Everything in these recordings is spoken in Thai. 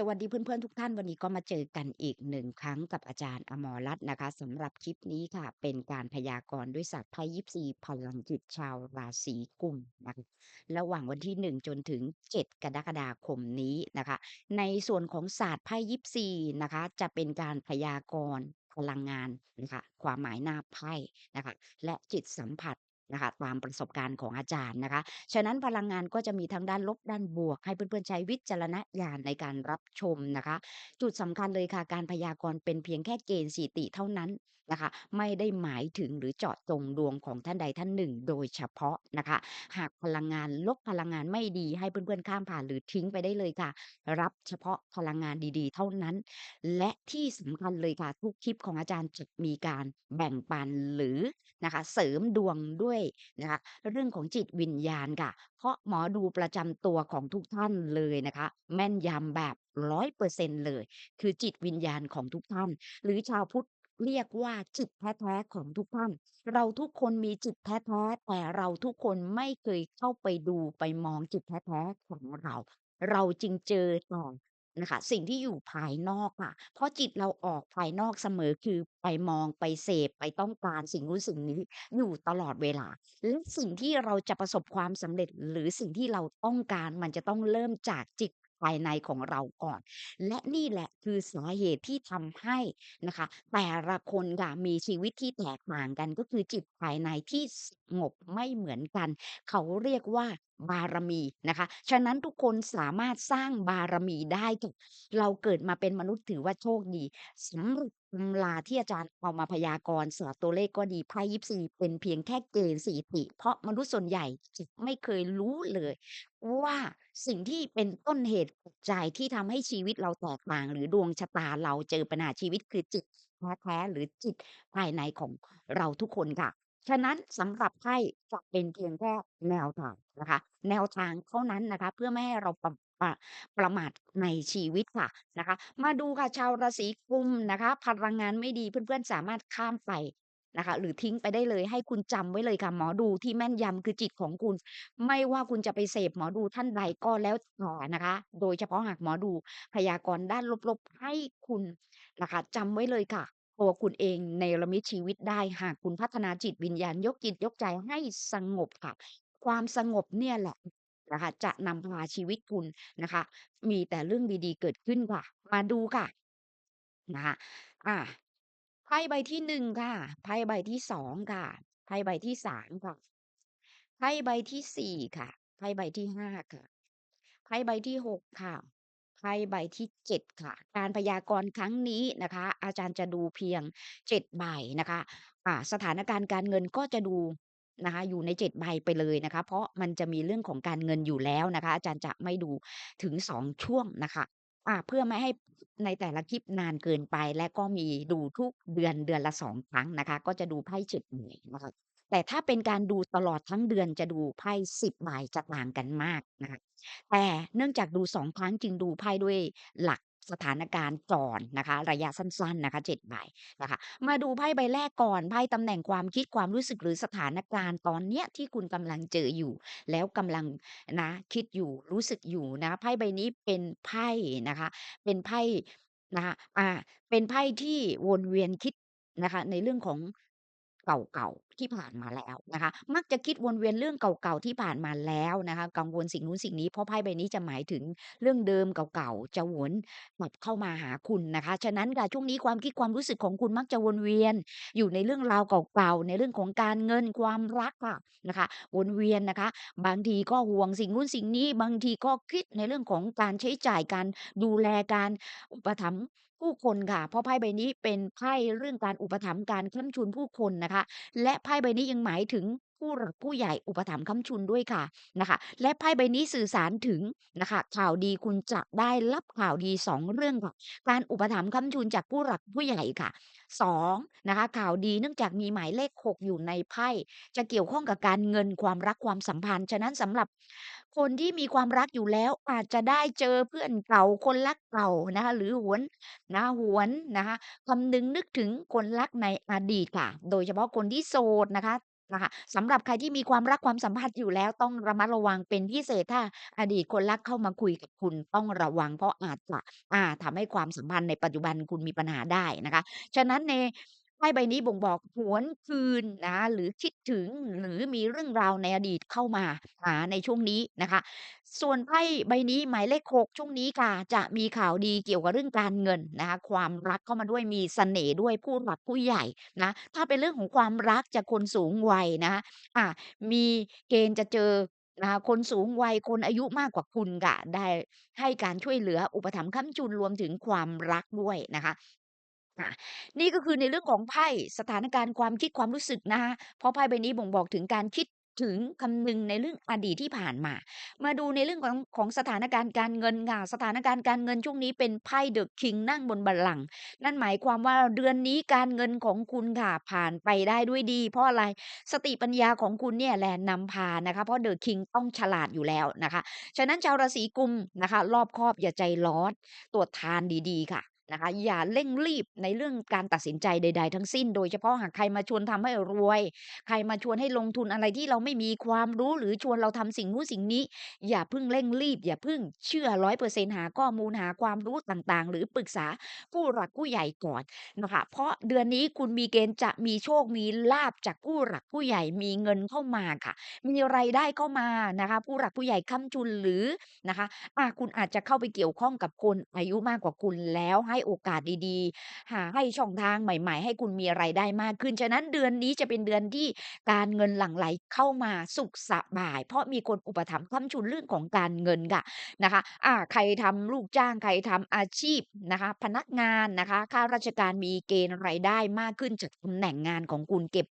สวัสดีเพื่อนๆทุกท่านวันนี้ก็มาเจอกันอีกหนึ่งครั้งกับอาจารย์อมรรัตน์นะคะสำหรับคลิปนี้ค่ะ เป็นการพยากรณ์ด้วยศาสตร์ไพ่ยิปซีพลังจิตชาวราศีกุมนะคะระหว่างวันที่ 1 จนถึง 7 กรกฎาคมนี้นะคะ ในส่วนของศาสตร์ไพ่ยิปซีนะคะ จะเป็นการพยากรณ์พลังงานนะคะความหมายหน้าไพ่นะคะและจิตสัมผัส นะคะตามประสบการณ์ของอาจารย์นะคะ ฉะนั้นพลังงานก็จะมีทั้งด้านลบด้านบวก ให้เพื่อนๆใช้วิจารณญาณในการรับชมนะคะ จุดสำคัญเลยค่ะการพยากรณ์เป็นเพียงแค่เกณฑ์สีติเท่านั้น นะคะ ไม่ได้หมายถึงหรือเจาะจงดวงของท่านใดท่านหนึ่งโดยเฉพาะนะคะ หากพลังงานลบพลังงานไม่ดีให้เพื่อนๆข้ามผ่านหรือทิ้งไปได้เลยค่ะ รับเฉพาะพลังงานดีๆ เท่านั้น และที่สำคัญเลยค่ะ ทุกคลิปของอาจารย์จะมีการแบ่งปันหรือนะคะ เสริมดวงด้วยนะคะ เรื่องของจิตวิญญาณค่ะ เพราะหมอดูประจำตัวของทุกท่านเลยนะคะ แม่นยำแบบร้อยเปอร์เซ็นต์เลย คือจิตวิญญาณของทุกท่าน หรือชาวพุทธ เรียกว่าจิตแท้ๆของทุกท่าน เราทุกคนมีจิตแท้ๆแต่เราทุกคนไม่เคยเข้าไปดูไปมองจิตแท้ๆของเรา เราจึงเจอต่อนะคะสิ่งที่อยู่ภายนอกค่ะ เพราะจิตเราออกภายนอกเสมอคือไปมองไปเสพไปต้องการสิ่งนู้นสิ่งนี้อยู่ตลอดเวลาและสิ่งที่เราจะประสบความสำเร็จหรือสิ่งที่เราต้องการมันจะต้องเริ่มจากจิต ภายในของเราก่อน และนี่แหละคือสาเหตุที่ทำให้นะคะ แต่ละคนค่ะมีชีวิตที่แตกต่างกัน ก็คือจิตภายในที่สงบไม่เหมือนกัน เขาเรียกว่า บารมีนะคะ ฉะนั้นทุกคนสามารถสร้างบารมีได้ค่ะเราเกิดมาเป็นมนุษย์ถือว่าโชคดีสำหรับตำราที่อาจารย์เอามาพยากรณ์ศาสตร์ตัวเลขก็ดีไพ่ยิปซีเป็นเพียงแค่เกณฑ์สถิติ เพราะมนุษย์ส่วนใหญ่จะไม่เคยรู้เลย ว่าสิ่งที่เป็นต้นเหตุปัจจัยที่ทำให้ชีวิตเราแตกต่าง หรือดวงชะตาเราเจอปัญหาชีวิตคือจิตแท้ๆหรือจิตภายในของเราทุกคนค่ะ ฉะนั้นสำหรับไพ่จะเป็นเพียงแค่แนวทางนะคะ แนวทางเท่านั้นนะคะ เพื่อไม่ให้เราประประประมาทในชีวิตค่ะนะคะ มาดูค่ะชาวราศีกุมนะคะ พลังงานไม่ดีเพื่อนๆสามารถข้ามไปนะคะ หรือทิ้งไปได้เลยให้คุณจำไว้เลยค่ะ หมอดูที่แม่นยำคือจิตของคุณ ไม่ว่าคุณจะไปเสพหมอดูท่านใดก็แล้วแต่นะคะ โดยเฉพาะหากหมอดูพยากรณ์ด้านลบๆให้คุณนะคะจำไว้เลยค่ะ ตัวคุณเองเนรมิตชีวิตได้ หากคุณพัฒนาจิตวิญญาณ ยกจิตยกใจให้สงบค่ะ ความสงบเนี่ยแหละนะคะ จะนำพาชีวิตคุณนะคะ มีแต่เรื่องดี ๆ เกิดขึ้นค่ะ มาดูค่ะ นะคะ อ่า ไพ่ใบที่ 1 ค่ะ ไพ่ใบที่ 2 ค่ะ ไพ่ใบที่ 3 ค่ะ ไพ่ใบที่ 4 ค่ะ ไพ่ใบที่ 5 ค่ะ ไพ่ใบที่ 6 ค่ะ ไพ่ใบที่ 7 ค่ะ การพยากรณ์ครั้งนี้นะคะ อาจารย์จะดูเพียง 7 ใบนะคะ อ่า สถานการณ์การเงินก็จะดูนะคะ อยู่ใน 7 ใบไปเลยนะคะ เพราะมันจะมีเรื่องของการเงินอยู่แล้วนะคะ อาจารย์จะไม่ดูถึง 2 ช่วงนะคะ อ่า เพื่อไม่ให้ในแต่ละคลิปนานเกินไป และก็มีดูทุกเดือนเดือนละ 2 ครั้งนะคะ ก็จะดูไพ่ 7 ใบนะคะ แต่ถ้าเป็นการดูตลอดทั้งเดือนจะดูไพ่10ใบจะต่างกันมากนะคะแต่เนื่องจากดู2ครั้งจึงดูไพ่ด้วยหลักสถานการณ์ก่อนนะคะ ระยะสั้นๆนะคะ7ใบนะคะ มาดูไพ่ใบแรกก่อนไพ่ตำแหน่งความคิดความรู้สึกหรือสถานการณ์ตอนเนี้ยที่คุณกำลังเจออยู่ แล้วกำลังนะคิดอยู่รู้สึกอยู่นะไพ่ใบนี้เป็นไพ่นะคะ เป็นไพ่นะคะอ่าเป็นไพ่ที่วนเวียนคิดนะคะ ในเรื่องของเก่า ที่ผ่านมาแล้วนะคะ มักจะคิดวนเวียนเรื่องเก่าๆที่ผ่านมาแล้วนะคะ กังวลสิ่งนู้นสิ่งนี้เพราะไพ่ใบนี้จะหมายถึงเรื่องเดิมเก่าๆจะวนกลับเข้ามาหาคุณนะคะ ฉะนั้นค่ะช่วงนี้ความคิดความรู้สึกของคุณมักจะวนเวียน อยู่ในเรื่องราวเก่าๆในเรื่องของการเงินความรักค่ะนะคะ วนเวียนนะคะ บางทีก็ห่วงสิ่งนู้นสิ่งนี้ บางทีก็คิดในเรื่องของการใช้จ่ายการดูแลการอุปถัมภ์ผู้คนค่ะ เพราะไพ่ใบนี้เป็นไพ่เรื่องการอุปถัมภ์การค้ำจุนผู้คนนะคะ และไพ่ใบนี้ยังหมายถึงผู้หลักผู้ใหญ่อุปถัมภ์ค้ำชุนด้วยค่ะนะคะ และไพ่ใบนี้สื่อสารถึงนะคะ ข่าวดีคุณจะได้รับข่าวดี2เรื่องค่ะการอุปถัมภ์ค้ำชุนจากผู้หลักผู้ใหญ่ค่ะ2นะคะ ข่าวดีเนื่องจากมีหมายเลข6อยู่ในไพ่จะเกี่ยวข้องกับการเงินความรักความสัมพันธ์ ฉะนั้นสำหรับ คนที่มีความรักอยู่แล้ว อาจจะได้เจอเพื่อนเก่า คนรักเก่านะคะ หรือหวน นะ หวนนะคะ คำนึงนึกถึงคนรักในอดีตค่ะ โดยเฉพาะคนที่โสดนะคะ นะคะ สำหรับใครที่มีความรักความสัมพันธ์อยู่แล้ว ต้องระมัดระวังเป็นพิเศษ ถ้าอดีตคนรักเข้ามาคุยกับคุณ ต้องระวัง เพราะอาจจะ อ่า ทำให้ความสัมพันธ์ในปัจจุบันคุณมีปัญหาได้นะคะ ฉะนั้นใน ไพ่ใบนี้บ่งบอกหวนคืนนะ หรือคิดถึง หรือมีเรื่องราวในอดีตเข้ามาหาในช่วงนี้นะคะ ส่วนไพ่ใบนี้หมายเลข 6 ช่วงนี้ค่ะ จะมีข่าวดีเกี่ยวกับเรื่องการเงินนะคะ ความรักเข้ามาด้วย มีเสน่ห์ด้วย ผู้หลักผู้ใหญ่นะ ถ้าเป็นเรื่องของความรักจากคนสูงวัยนะคะอามีเกณฑ์จะเจอนะคะ คนสูงวัย คนอายุมากกว่าคุณค่ะ ได้ให้การช่วยเหลือ อุปถัมภ์ค้ำจุน รวมถึงความรักด้วยนะคะ นี่ก็คือในเรื่องของไพ่สถานการณ์ความคิดความรู้สึกนะคะเพราะไพ่ใบนี้บ่งบอกถึงการคิดถึงคำนึงในเรื่องอดีตที่ผ่านมา มาดูในเรื่องของของสถานการณ์การเงินค่ะสถานการณ์การเงินช่วงนี้เป็นไพ่ The King นั่งบนบัลลังก์นั่นหมายความว่าเดือนนี้การเงินของคุณค่ะผ่านไปได้ด้วยดี เพราะอะไรสติปัญญาของคุณเนี่ยแหละนำพานะคะ เพราะ The King ต้องฉลาดอยู่แล้วนะคะ ฉะนั้นชาวราศีกุมนะคะ รอบคอบอย่าใจร้อนตรวจทานดีๆ ค่ะ นะคะ อย่าเร่งรีบในเรื่องการตัดสินใจใด ๆ ทั้งสิ้น โดยเฉพาะหากใครมาชวนทำให้รวย ใครมาชวนให้ลงทุนอะไรที่เราไม่มีความรู้หรือชวนเราทำสิ่งนู้นสิ่งนี้ อย่าเพิ่งเร่งรีบ อย่าเพิ่งเชื่อ100%หาข้อมูลหาความรู้ต่างๆ หรือปรึกษาผู้หลักผู้ใหญ่ก่อนนะคะ เพราะเดือนนี้คุณมีเกณฑ์จะมีโชคมีลาภจากผู้หลักผู้ใหญ่มีเงินเข้ามาค่ะ มีรายได้เข้ามานะคะ ผู้หลักผู้ใหญ่ค้ำจุนหรือนะคะอาคุณอาจจะเข้าไปเกี่ยวข้องกับคนอายุมากกว่าคุณแล้วให้โอกาสดีๆ หาให้ช่องทางใหม่ ๆ ให้คุณมีรายได้มากขึ้น ฉะนั้นเดือนนี้จะเป็นเดือนที่การเงินหลั่งไหลเข้ามาสุขสบาย เพราะมีคนอุปถัมภ์ค้ำชุนเรื่องของการเงินค่ะนะคะอ่าใครทำลูกจ้างใครทำอาชีพนะคะ พนักงานนะคะข้าราชการมีเกณฑ์รายได้มากขึ้นจากตำแหน่งงานของคุณเก็บ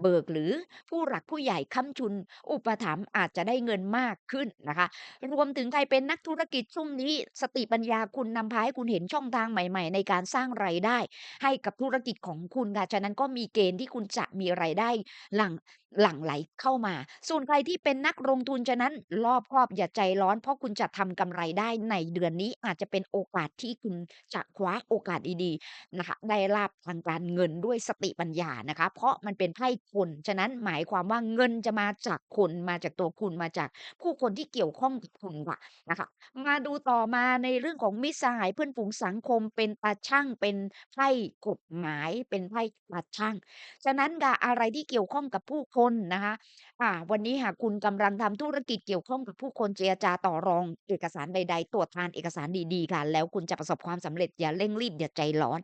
เบิกหรือผู้หลักผู้ใหญ่ค้ำชุน อุปถัมภ์อาจจะได้เงินมากขึ้นนะคะ รวมถึงใครเป็นนักธุรกิจช่วงนี้ สติปัญญาคุณนำพาให้คุณเห็นช่องทางใหม่ ๆ ในการสร้างรายได้ ให้กับธุรกิจของคุณค่ะฉะนั้นก็มีเกณฑ์ที่คุณจะมีรายได้หลังหลั่งไหลเข้ามา ส่วนใครที่เป็นนักลงทุนฉะนั้น รอบครอบอย่าใจร้อน เพราะคุณจะทำกำไรได้ในเดือนนี้อาจจะเป็นโอกาสที่คุณจะคว้าโอกาสดีๆนะคะได้ลาภทางการเงินด้วยสติปัญญานะคะ เพราะมันเป็นไพ่คนฉะนั้นหมายความว่าเงินจะมาจากคนมาจากตัวคุณมาจากผู้คนที่เกี่ยวข้องกับคุณค่ะนะคะ มาดูต่อมาในเรื่องของมิตรสหายเพื่อนฝูงสังคมเป็นตาช่างเป็นไพ่กฎหมายเป็นไพ่ตาช่างฉะนั้นค่ะอะไรที่เกี่ยวข้องกับผู้คนนะคะ อ่า วันนี้หากคุณกำลังทำธุรกิจเกี่ยวข้องกับผู้คนเจรจาต่อรองเอกสารใด ๆ ตรวจทานเอกสารดีๆค่ะ แล้วคุณจะประสบความสำเร็จอย่าเร่งรีบอย่าใจร้อน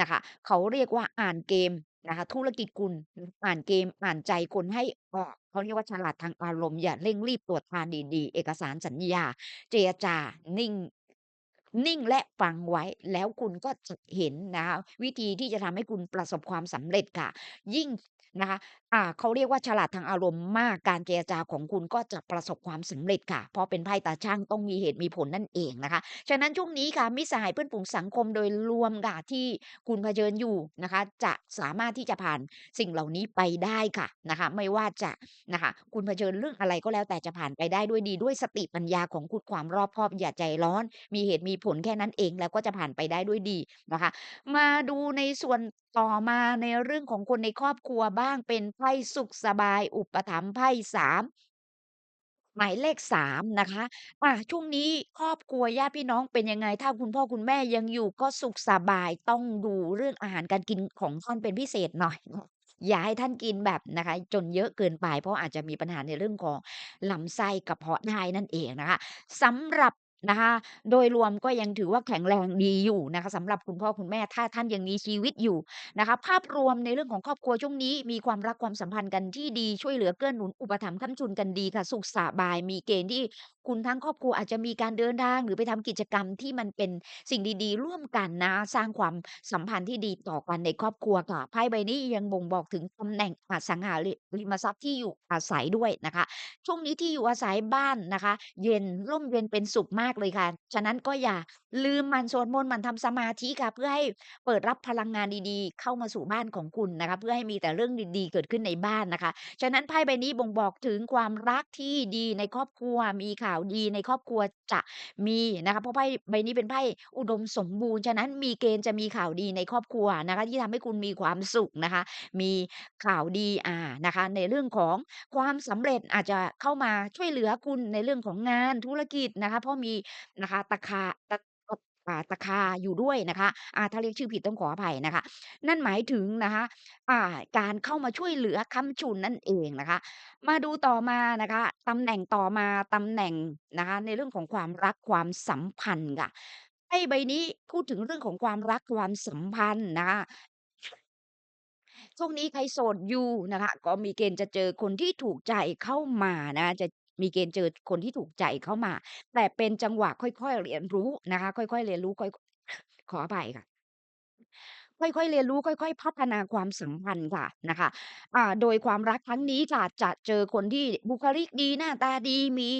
นะคะ เขาเรียกว่าอ่านเกมนะคะ ธุรกิจคุณอ่านเกมอ่านใจคนให้ออกเขาเรียกว่าฉลาดทางอารมณ์อย่าเร่งรีบตรวจทานดีๆ เอกสารสัญญา เจรจา นิ่ง นิ่งและฟังไว้ แล้วคุณก็จะเห็นนะคะวิธีที่จะทำให้คุณประสบความสำเร็จค่ะ ยิ่ง นะคะ อ่าเขาเรียกว่าฉลาดทางอารมณ์มาก การเจรจาของคุณก็จะประสบความสำเร็จค่ะ เพราะเป็นไพ่ตาช่างต้องมีเหตุมีผลนั่นเองนะคะ ฉะนั้นช่วงนี้ค่ะมิตรสหายเพื่อนฝูงสังคมโดยรวมค่ะที่คุณเผชิญอยู่นะคะ จะสามารถที่จะผ่านสิ่งเหล่านี้ไปได้ค่ะนะคะ ไม่ว่าจะนะคะ คุณเผชิญเรื่องอะไรก็แล้วแต่จะผ่านไปได้ด้วยดีด้วยสติปัญญาของคุณความรอบคอบอย่าใจร้อน มีเหตุมีผลแค่นั้นเองแล้วก็จะผ่านไปได้ด้วยดีนะคะ มาดูในส่วน ต่อมาในเรื่องของคนในครอบครัวบ้าง เป็นไพ่สุขสบาย อุปถัมภ์ไพ่สามหมายเลข 3 นะคะ อ่า ช่วงนี้ครอบครัวญาติพี่น้องเป็นยังไง ถ้าคุณพ่อคุณแม่ยังอยู่ก็สุขสบาย ต้องดูเรื่องอาหารการกินของท่านเป็นพิเศษหน่อย อย่าให้ท่านกินแบบนะคะ จนเยอะเกินไป เพราะอาจจะมีปัญหาในเรื่องของลำไส้กระเพาะได้นั่นเองนะคะ สำหรับ นะคะ โดยรวมก็ยังถือว่าแข็งแรงดีอยู่นะคะสำหรับคุณพ่อคุณแม่ถ้าท่านยังมีชีวิตอยู่นะคะ ภาพรวมในเรื่องของครอบครัวช่วงนี้มีความรักความสัมพันธ์กันที่ดีช่วยเหลือเกื้อหนุนอุปถัมภ์ค้ำจุนกันดีค่ะ สุขสบายมีเกณฑ์ที่คุณทั้งครอบครัวอาจจะมีการเดินทาง หรือไปทำกิจกรรมที่มันเป็นสิ่งดี ๆ ร่วมกันนะ สร้างความสัมพันธ์ที่ดีต่อกันในครอบครัวค่ะ ไพ่ใบนี้ยังบ่งบอกถึงตำแหน่งอสังหาริริมทรัพย์ที่อยู่อาศัยด้วยนะคะ ช่วงนี้ที่อยู่อาศัยบ้านนะคะ เย็นร่มเย็นเป็นสุขมากเลยค่ะ ฉะนั้นก็อย่าลืมมันสวดมนต์มันทำสมาธิค่ะ เพื่อให้เปิดรับพลังงานดีๆ เข้ามาสู่บ้านของคุณนะคะ เพื่อให้มีแต่เรื่องดีๆ เกิดขึ้นในบ้านนะคะ ฉะนั้นไพ่ใบนี้บ่งบอกถึงความรักที่ดีในครอบครัวมีข่ะาวดีในครอบครัวจะมีนะคะเพราะไพ่ใบนี้เป็นไพ่อุดมสมบูรณ์ฉะนั้นมีเกณฑ์จะมีข่าวดีในครอบครัวนะคะที่ทำให้คุณมีความสุขนะคะ มีข่าวดีอ่านะคะ ในเรื่องของความสำเร็จอาจจะเข้ามาช่วยเหลือคุณในเรื่องของงานธุรกิจนะคะเพราะมีนะคะตะขาตะ ตะอ่าตะคาอยู่ด้วยนะคะอ่าถ้าเรียกชื่อผิดต้องขออภัยนะคะ นั่นหมายถึงนะคะอ่าการเข้ามาช่วยเหลือค้ำจุนนั่นเองนะคะ มาดูต่อมานะคะตำแหน่งต่อมาตำแหน่งนะคะในเรื่องของความรักความสัมพันธ์ค่ะไพ่ใบนี้พูดถึงเรื่องของความรักความสัมพันธ์นะคะช่วงนี้ใครโสดอยู่นะคะ ก็มีเกณฑ์จะเจอคนที่ถูกใจเข้ามานะ จะ มีเกณฑ์เจอคนที่ถูกใจเข้ามา แต่เป็นจังหวะค่อย ๆ เรียนรู้นะคะ ค่อย ๆ เรียนรู้ ค่อย ขออภัยค่ะ ค่อย ๆ เรียนรู้ ค่อย ๆ พัฒนาความสัมพันธ์ค่ะ นะคะ อ่า โดยความรักครั้งนี้ค่ะ จะเจอคนที่บุคลิกดี หน้าตาดี มี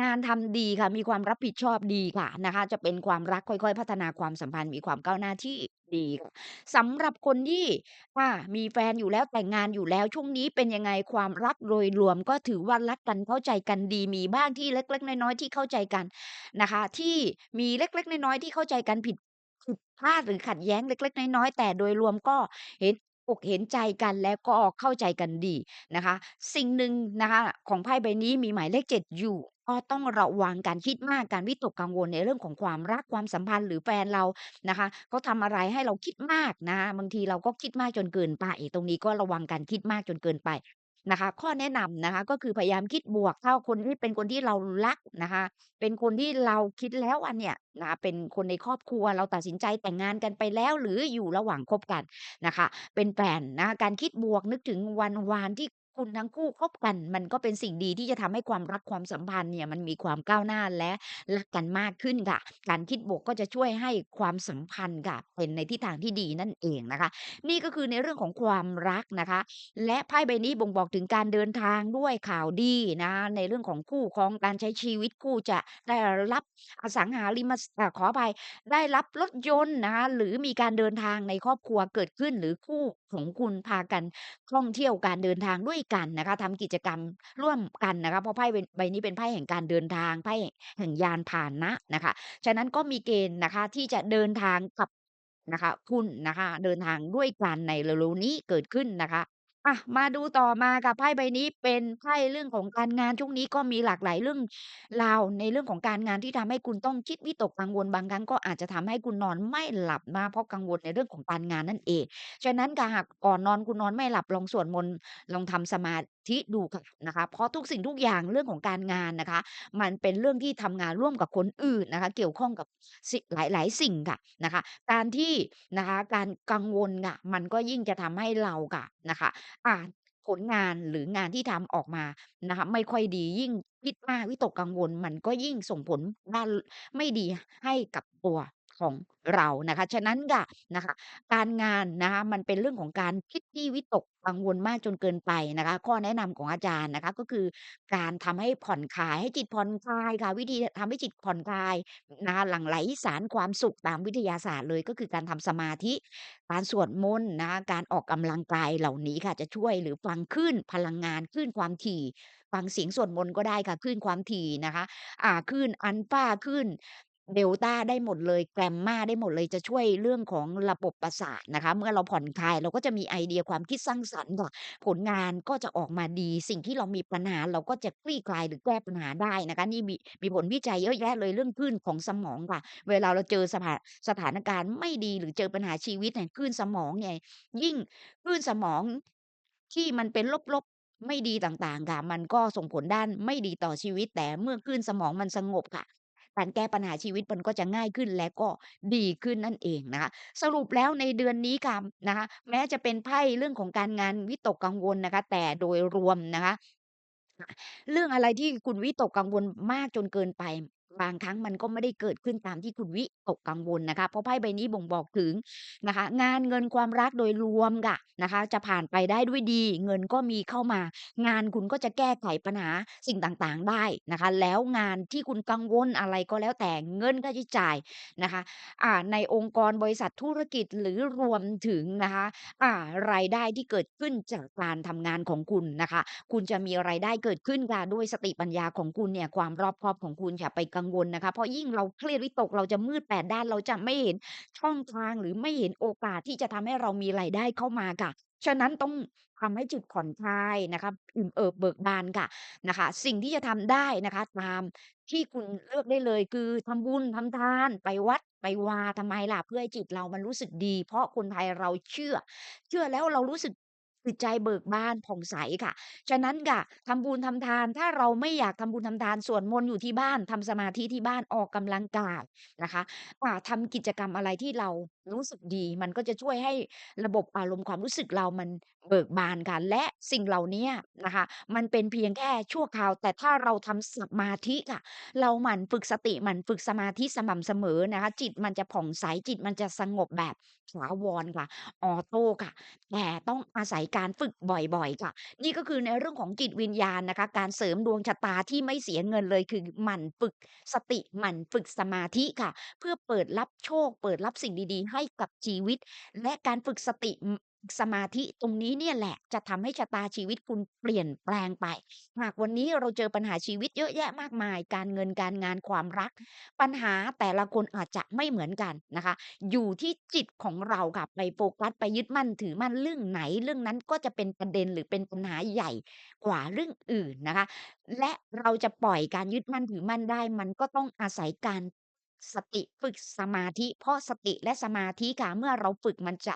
งานทำดีค่ะ มีความรับผิดชอบดีค่ะนะคะ จะเป็นความรักค่อย ๆ พัฒนาความสัมพันธ์ มีความก้าวหน้าที่ดีค่ะ สำหรับคนที่ อ่า มีแฟนอยู่แล้ว แต่งงานอยู่แล้ว ช่วงนี้เป็นยังไง?ความรักโดยรวม ก็ถือว่ารักกัน เข้าใจกันดี มีบ้างที่เล็ก ๆ น้อย ๆ ที่เข้าใจกันนะคะ ที่มีเล็ก ๆ น้อย ๆ ที่เข้าใจกันผิด ผิดพลาดหรือขัดแย้งเล็ก ๆ น้อย ๆ แต่โดยรวมก็เห็นอกเห็นใจกันแล้วก็เข้าใจกันดีนะคะ สิ่งหนึ่งนะคะของไพ่ใบนี้มีหมายเลข 7 อยู่ ก็ต้องระวังการคิดมากการวิตกกังวลในเรื่องของความรักความสัมพันธ์หรือแฟนเรานะคะเขาทำอะไรให้เราคิดมากนะคะบางทีเราก็คิดมากจนเกินไปตรงนี้ก็ระวังการคิดมากจนเกินไป นะคะ ข้อแนะนำนะคะ ก็คือพยายามคิดบวกถ้าคนที่เป็นคนที่เรารักนะคะ เป็นคนที่เราคิดแล้วอันเนี่ยนะคะเป็นคนในครอบครัวเราตัดสินใจแต่งงานกันไปแล้ว หรืออยู่ระหว่างคบกันนะคะ เป็นแฟนนะคะการคิดบวกนึกถึงวันวานที่ คุณทั้งคู่คบกัน มันก็เป็นสิ่งดีที่จะทำให้ความรักความสัมพันธ์เนี่ยมันมีความก้าวหน้าและรักกันมากขึ้นค่ะ การคิดบวกก็จะช่วยให้ความสัมพันธ์ค่ะเป็นในทิศทางที่ดีนั่นเองนะคะ นี่ก็คือในเรื่องของความรักนะคะ และไพ่ใบนี้บ่งบอกถึงการเดินทางด้วยข่าวดีนะคะในเรื่องของคู่ครองการใช้ชีวิตคู่จะได้รับอสังหาริมสอ่าขออภัยได้รับรถยนต์นะคะหรือมีการเดินทางในครอบครัวเกิดขึ้นหรือคู่ของคุณพากันท่องเที่ยวการเดินทางด้วยกันนะคะทำกิจกรรมร่วมกันนะคะเพราะไพ่ใบนี้เป็นไพ่แห่งการเดินทางไพ่แห่งยานพาหนะนะคะ ฉะนั้นก็มีเกณฑ์นะคะที่จะเดินทางกับนะคะคุณนะคะ เดินทางด้วยกันในเร็วๆนี้เกิดขึ้นนะคะ อะ มาดูต่อมาค่ะ ไพ่ใบนี้เป็นไพ่เรื่องของการงาน ช่วงนี้ก็มีหลากหลายเรื่องราวในเรื่องของการงาน ที่ทำให้คุณต้องคิดวิตกกังวล บางครั้งก็อาจจะทำให้คุณนอนไม่หลับนะเพราะกังวลในเรื่องของการงานนั่นเอง ฉะนั้นค่ะ หากก่อนนอนคุณนอนไม่หลับ ลองสวดมนต์ ลองทำสมา ธิดูค่ะนะคะ เพราะทุกสิ่งทุกอย่างเรื่องของการงานนะคะ มันเป็นเรื่องที่ทำงานร่วมกับคนอื่นนะคะ เกี่ยวข้องกับสิหลาย ๆ สิ่งค่ะนะคะ การที่นะคะการกังวลค่ะมันก็ยิ่งจะทำให้เราค่ะนะคะอ่าผลงานหรืองานที่ทำออกมานะคะไม่ค่อยดียิ่งคิดมากวิตกกังวล มันก็ยิ่งส่งผลด้านไม่ดีให้กับตัว ของเรานะคะ ฉะนั้นค่ะนะคะ การงานนะคะมันเป็นเรื่องของการคิดที่วิตกกังวลมากจนเกินไปนะคะ ข้อแนะนำของอาจารย์นะคะ ก็คือการทำให้ผ่อนคลายให้จิตผ่อนคลายค่ะ วิธีทำให้จิตผ่อนคลายนะคะหลั่งไหลสารความสุขตามวิทยาศาสตร์เลยก็คือการทำสมาธิ การสวดมนต์นะคะการออกกำลังกายเหล่านี้ค่ะจะช่วยหรือฟังคลื่นพลังงานคลื่นความถี่ ฟังเสียงสวดมนต์ก็ได้ค่ะคลื่นความถี่นะคะ อ่าคลื่นอัลฟาคลื่น เดลตาได้หมดเลย แกรมมาได้หมดเลย จะช่วยเรื่องของระบบประสาทนะคะ เมื่อเราผ่อนคลายเราก็จะมีไอเดียความคิดสร้างสรรค์ค่ะ ผลงานก็จะออกมาดี สิ่งที่เรามีปัญหาเราก็จะคลี่คลายหรือแก้ปัญหาได้นะคะ นี่มีมีผลวิจัยเยอะแยะเลยเรื่องคลื่นของสมองค่ะ เวลาเราเจอสถาสถานการณ์ไม่ดีหรือเจอปัญหาชีวิตเนี่ยคลื่นสมองเนี่ยยิ่งคลื่นสมองที่มันเป็นลบๆไม่ดีต่างๆค่ะ มันก็ส่งผลด้านไม่ดีต่อชีวิต แต่เมื่อคลื่นสมองมันสงบค่ะ การแก้ปัญหาชีวิตมันก็จะง่ายขึ้นและก็ดีขึ้นนั่นเองนะคะ สรุปแล้วในเดือนนี้ค่ะนะคะ แม้จะเป็นไพ่เรื่องของการงานวิตกกังวลนะคะ แต่โดยรวมนะคะ เรื่องอะไรที่คุณวิตกกังวลมากจนเกินไป บางครั้งมันก็ไม่ได้เกิดขึ้นตามที่คุณวิตกกังวลนะคะ เพราะไพ่ใบนี้บ่งบอกถึงนะคะ งานเงินความรักโดยรวมค่ะนะคะ จะผ่านไปได้ด้วยดี เงินก็มีเข้ามา งานคุณก็จะแก้ไขปัญหาสิ่งต่างๆได้นะคะ แล้วงานที่คุณกังวลอะไรก็แล้วแต่เงินค่าใช้จ่ายนะคะอ่าในองค์กรบริษัทธุรกิจหรือรวมถึงนะคะอ่ารายได้ที่เกิดขึ้นจากการทำงานของคุณนะคะ คุณจะมีรายได้เกิดขึ้นค่ะด้วยสติปัญญาของคุณเนี่ยความรอบคอบของคุณอย่าไปกังกังวลนะคะ เพราะยิ่งเราเครียดวิตกเราจะมืดแปดด้านเราจะไม่เห็นช่องทางหรือไม่เห็นโอกาสที่จะทำให้เรามีรายได้เข้ามาค่ะ ฉะนั้นต้องทำให้จิตผ่อนคลายนะคะอิ่มเอิบเบิกบานค่ะนะคะ สิ่งที่จะทำได้นะคะตามที่คุณเลือกได้เลยคือทำบุญทำทานไปวัดไปวาทำไมล่ะเพื่อให้จิตเรามันรู้สึกดี เพราะคนไทยเราเชื่อ เชื่อแล้วเรารู้สึก จิตใจเบิกบานผ่องใสค่ะ ฉะนั้นค่ะทำบุญทำทาน ถ้าเราไม่อยากทำบุญทำทานสวดมนต์อยู่ที่บ้านทำสมาธิที่บ้านออกกำลังกายนะคะอ่าทำกิจกรรมอะไรที่เรา รู้สึกดี มันก็จะช่วยให้ระบบอารมณ์ความรู้สึกเรามันเบิกบานค่ะ และสิ่งเหล่าเนี้ยนะคะ มันเป็นเพียงแค่ชั่วคราว แต่ถ้าเราทำสมาธิค่ะ เราหมั่นฝึกสติหมั่นฝึกสมาธิสม่ำเสมอนะคะ จิตมันจะผ่องใสจิตมันจะสงบแบบถาวรค่ะ ออโต้ค่ะ แต่ต้องอาศัยการฝึกบ่อยๆค่ะ นี่ก็คือในเรื่องของจิตวิญญาณนะคะ การเสริมดวงชะตาที่ไม่เสียเงินเลยคือหมั่นฝึกสติหมั่นฝึกสมาธิค่ะ เพื่อเปิดรับโชค เปิดรับสิ่งดีๆให้ให้กับชีวิต และการฝึกสติสมาธิตรงนี้เนี่ยแหละจะทำให้ชะตาชีวิตคุณเปลี่ยนแปลงไป หากวันนี้เราเจอปัญหาชีวิตเยอะแยะมากมาย การเงินการงานความรัก ปัญหาแต่ละคนอาจจะไม่เหมือนกันนะคะ อยู่ที่จิตของเราค่ะไปโฟกัสไปยึดมั่นถือมั่นเรื่องไหน เรื่องนั้นก็จะเป็นประเด็นหรือเป็นปัญหาใหญ่กว่าเรื่องอื่นนะคะ และเราจะปล่อยการยึดมั่นถือมั่นได้ มันก็ต้องอาศัยการ สติฝึกสมาธิ เพราะสติและสมาธิค่ะ เมื่อเราฝึกมันจะ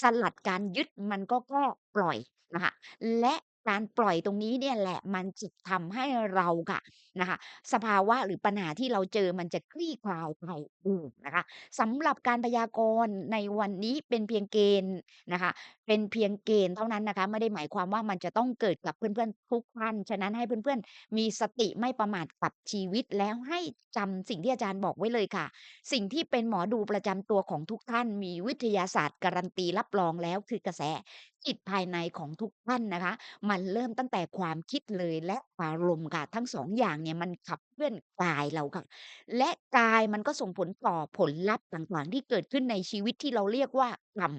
สลัดการยึดมันก็ก็ปล่อยนะคะ และ การปล่อยตรงนี้เนี่ยแหละมันจะทำให้เราค่ะนะคะ สภาวะหรือปัญหาที่เราเจอมันจะคลี่คลายไปอืมนะคะสำหรับการพยากรณ์ในวันนี้เป็นเพียงเกณฑ์นะคะ เป็นเพียงเกณฑ์เท่านั้นนะคะ ไม่ได้หมายความว่ามันจะต้องเกิดกับเพื่อนๆทุกท่านฉะนั้นให้เพื่อนๆ มีสติไม่ประมาทกับชีวิตแล้วให้จำสิ่งที่อาจารย์บอกไว้เลยค่ะ สิ่งที่เป็นหมอดูประจำตัวของทุกท่านมีวิทยาศาสตร์การันตีรับรองแล้วคือกระแส จิตภายในของทุกท่านนะคะ มันเริ่มตั้งแต่ความคิดเลยและอารมณ์ค่ะ ทั้งสองอย่างเนี่ยมันขับเคลื่อนกายเราค่ะ และกายมันก็ส่งผลต่อผลลัพธ์ต่าง ๆ ที่เกิดขึ้นในชีวิตที่เราเรียกว่ากรรม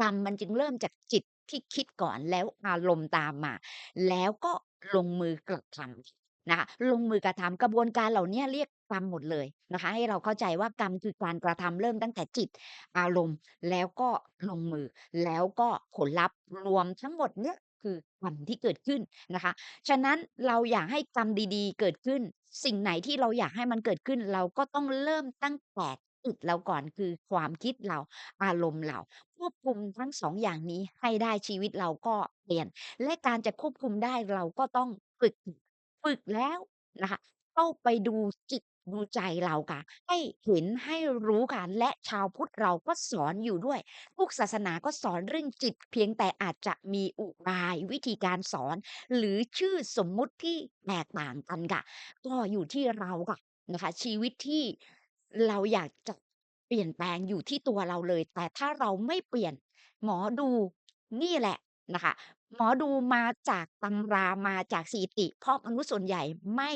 กรรมมันจึงเริ่มจากจิตที่คิดก่อน แล้วอารมณ์ตามมา แล้วก็ลงมือกระทำ นะคะลงมือกระทำกระบวนการเหล่านี้เรียกกรรมหมดเลยนะคะ ให้เราเข้าใจว่ากรรมคือการกระทำเริ่มตั้งแต่จิต อารมณ์แล้วก็ลงมือ แล้วก็ผลลัพธ์รวมทั้งหมดเนี้ยคือกรรมที่เกิดขึ้นนะคะ ฉะนั้นเราอยากให้กรรมดีๆ เกิดขึ้น สิ่งไหนที่เราอยากให้มันเกิดขึ้น เราก็ต้องเริ่มตั้งแต่จิตเราก่อนคือความคิดเราอารมณ์เราควบคุมทั้ง2องอย่างนี้ให้ได้ชีวิตเราก็เปลี่ยน และการจะควบคุมได้เราก็ต้องฝึก ฝึกแล้วนะคะ เข้าไปดูจิตดูใจเราค่ะ ให้เห็น ให้รู้ค่ะ และชาวพุทธเราก็สอนอยู่ด้วย ทุกศาสนาก็สอนเรื่องจิต เพียงแต่อาจจะมีอุบาย วิธีการสอน หรือชื่อสมมุติที่แตกต่างกันค่ะ ก็อยู่ที่เราค่ะนะคะ ชีวิตที่เราอยากจะเปลี่ยนแปลงอยู่ที่ตัวเราเลย แต่ถ้าเราไม่เปลี่ยน หมอดูนี่แหละนะคะ หมอดูมาจากตำรา มาจากสถิติ เพราะมนุษย์ส่วนใหญ่ไม่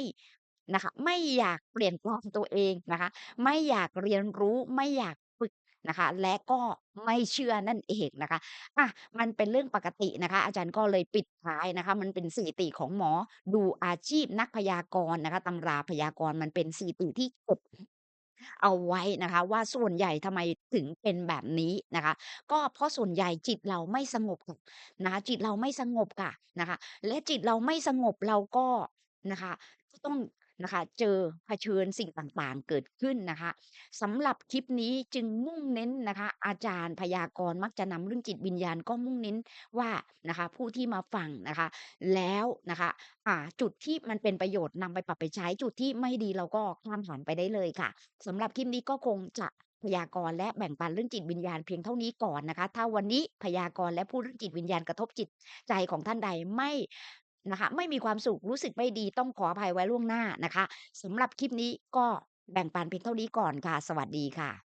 นะคะ ไม่อยากเปลี่ยนแปลงตัวเองนะคะ ไม่อยากเรียนรู้ ไม่อยากฝึกนะคะ และก็ไม่เชื่อนั่นเองนะคะอะมันเป็นเรื่องปกตินะคะ อาจารย์ก็เลยปิดท้ายนะคะ มันเป็นสถิติของหมอดูอาชีพนักพยากรณ์นะคะ ตำราพยากรณ์มันเป็นสถิติที่เก็บ เอาไว้นะคะว่าส่วนใหญ่ทำไมถึงเป็นแบบนี้นะคะ ก็เพราะส่วนใหญ่จิตเราไม่สงบค่ะนะคะจิตเราไม่สงบค่ะนะคะ และจิตเราไม่สงบเราก็นะคะก็ต้อง นะคะ เจอเผชิญสิ่งต่างๆเกิดขึ้นนะคะสำหรับคลิปนี้จึงมุ่งเน้นนะคะ อาจารย์พยากรณ์มักจะนำเรื่องจิตวิญญาณก็มุ่งเน้นว่านะคะ ผู้ที่มาฟังนะคะ แล้วนะคะอ่าจุดที่มันเป็นประโยชน์นำไปปรับไปใช้จุดที่ไม่ดีเราก็ข้ามผ่านไปได้เลยค่ะสำหรับคลิปนี้ก็คงจะพยากรณ์และแบ่งปันเรื่องจิตวิญญาณเพียงเท่านี้ก่อนนะคะ ถ้าวันนี้พยากรณ์และพูดเรื่องจิตวิญญาณกระทบจิตใจของท่านใดไม่ นะคะ ไม่มีความสุขรู้สึกไม่ดีต้องขออภัยไว้ล่วงหน้านะคะสำหรับคลิปนี้ก็แบ่งปันเพียงเท่านี้ก่อนค่ะ สวัสดีค่ะ